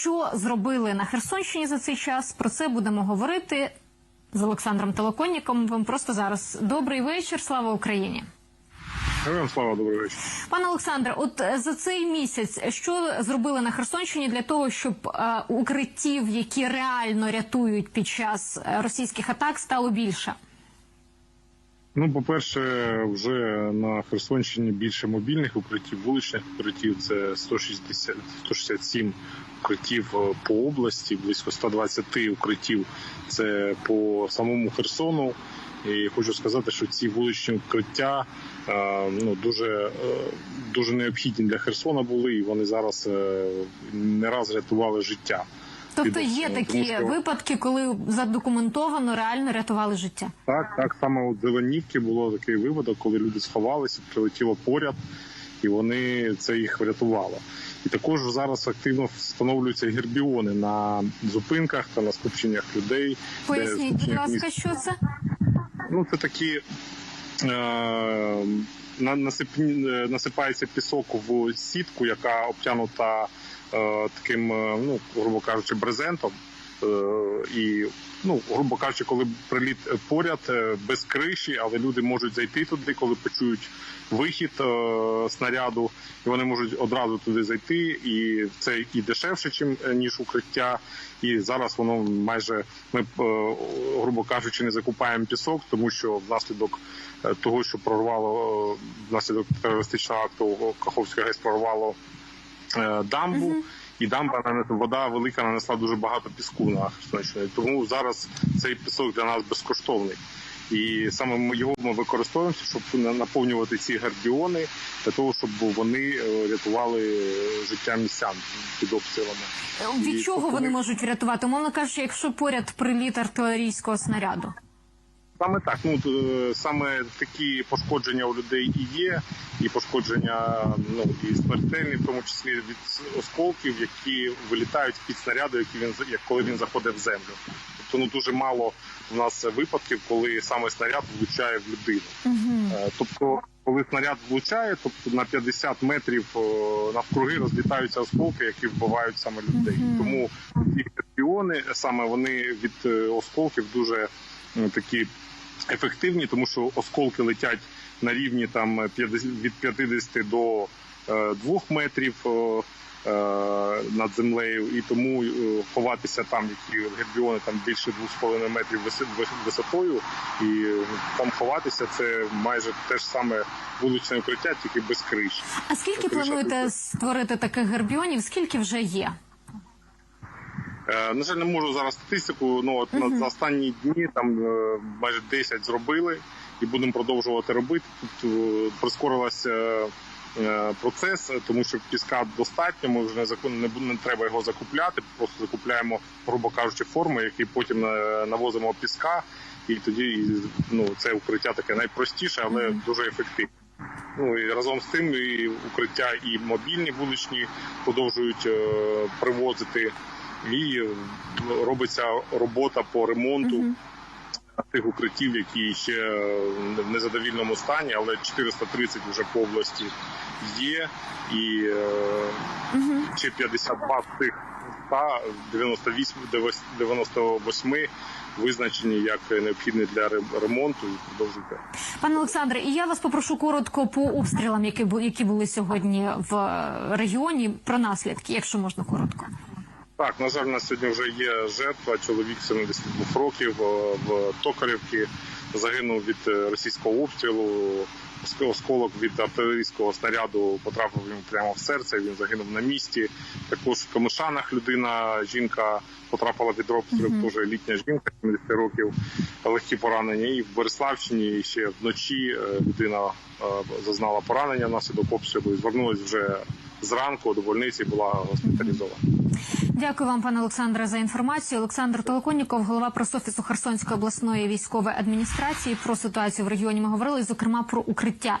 Що зробили на Херсонщині за цей час? Про це будемо говорити з Олександром Толоконніком. Вам просто зараз добрий вечір. Слава Україні. Героям слава добрий вечір. Пане Олександре, от е, за цей місяць що зробили на Херсонщині для того, щоб е, укриттів, які реально рятують під час е, російських атак, стало більше? Ну, по-перше, вже на Херсонщині більше мобільних укриттів, вуличних укриттів. Це 160, 167 укриттів е, по області, близько 120 укриттів. Це по самому Херсону. І хочу сказати, що ці вуличні укриття е, ну дуже е, дуже необхідні для Херсона були, і вони зараз не раз рятували життя. Тобто є такі Тому що- випадки, коли задокументовано реально рятували життя. Так, так саме у Зеленівки було такий випадок, коли люди сховалися, прилетіло поряд, і вони це їх врятувало. І також зараз активно встановлюються гербіони на зупинках та на скупченнях людей. Поясніть, будь ласка, міст. що це? Ну це такі. Е, насипається пісок в сітку, яка обтянута е, таким, е, ну грубо кажучи, брезентом. Е, і ну, грубо кажучи, коли приліт поряд е, без криші, але люди можуть зайти туди, коли почують вихід е, снаряду, і вони можуть одразу туди зайти. І це і дешевше, чим е, ніж укриття. І зараз воно майже ми, е, грубо кажучи, не закупаємо пісок, тому що внаслідок е, того, що прорвало е, внаслідок терористичного акту Каховська ГЕС прорвало е, дамбу. І дамба вода велика нанесла дуже багато піску на Херсонщині. Тому зараз цей пісок для нас безкоштовний. І саме ми його ми використовуємо, щоб на- наповнювати ці гардіони для того, щоб вони е, рятували життя містян під обстрілами. Від І чого вони можуть врятувати? Умовно кажучи, якщо поряд приліт артилерійського снаряду. Саме так, ну е, саме такі пошкодження у людей і є, і пошкодження ну і смертельні, в тому числі від осколків, які вилітають під снаряду, які він як коли він заходить в землю. Тобто ну дуже мало в нас випадків, коли саме снаряд влучає в людину. Е, Тобто, коли снаряд влучає, тобто на 50 метрів е, навкруги розлітаються осколки, які вбивають саме людей. Тому ці шпіони саме вони від осколків дуже такі ефективні, тому що осколки летять на рівні там 50 від 50 до е, 2 метрів. е, е, Над землею, і тому е, ховатися там, які гербіони там більше 2,5 метрів висотою, і е, там ховатися це майже те ж саме вуличне укриття, тільки без криші. А скільки Криша плануєте створити таких гербіонів? Скільки вже є? Е, На жаль, не можу зараз статистику. Ну от на за останні дні там е, майже 10 зробили і будемо продовжувати робити. Тут е, прискорилася процес, тому що піска достатньо. Ми вже не закон не, не треба його закупляти. Просто закупляємо, грубо кажучи, форми, які потім навозимо піска, і тоді ну це укриття таке найпростіше, але дуже ефективне. Ну і разом з тим і укриття і мобільні вуличні продовжують е, привозити, і е, робиться робота по ремонту тих укриттів, які ще в незадовільному стані, але 430 вже по області є, і е, ще 52 з тих 100, 98, 98 визначені як необхідні для ре- ремонту і продовжуйте. Пане Олександре, і я вас попрошу коротко по обстрілам, які були сьогодні в е, регіоні, про наслідки, якщо можна коротко. Так, на жаль, у нас сьогодні вже є жертва. Чоловік 72 років е, в Токарівці загинув від е, російського обстрілу. Осколок від артилерійського снаряду потрапив йому прямо в серце. Він загинув на місці. Також в Камишанах людина, жінка потрапила від обстрілу, теж літня жінка 70 років, легкі поранення. І в Бориславщині ще вночі е, людина зазнала поранення внаслідок обстрілу і звернулася вже зранку до больниці. Була госпіталізована. Дякую вам, пане Олександре, за інформацію. Олександр Толоконніков, голова пресофісу Херсонської обласної військової адміністрації. Про ситуацію в регіоні ми говорили, зокрема про укриття.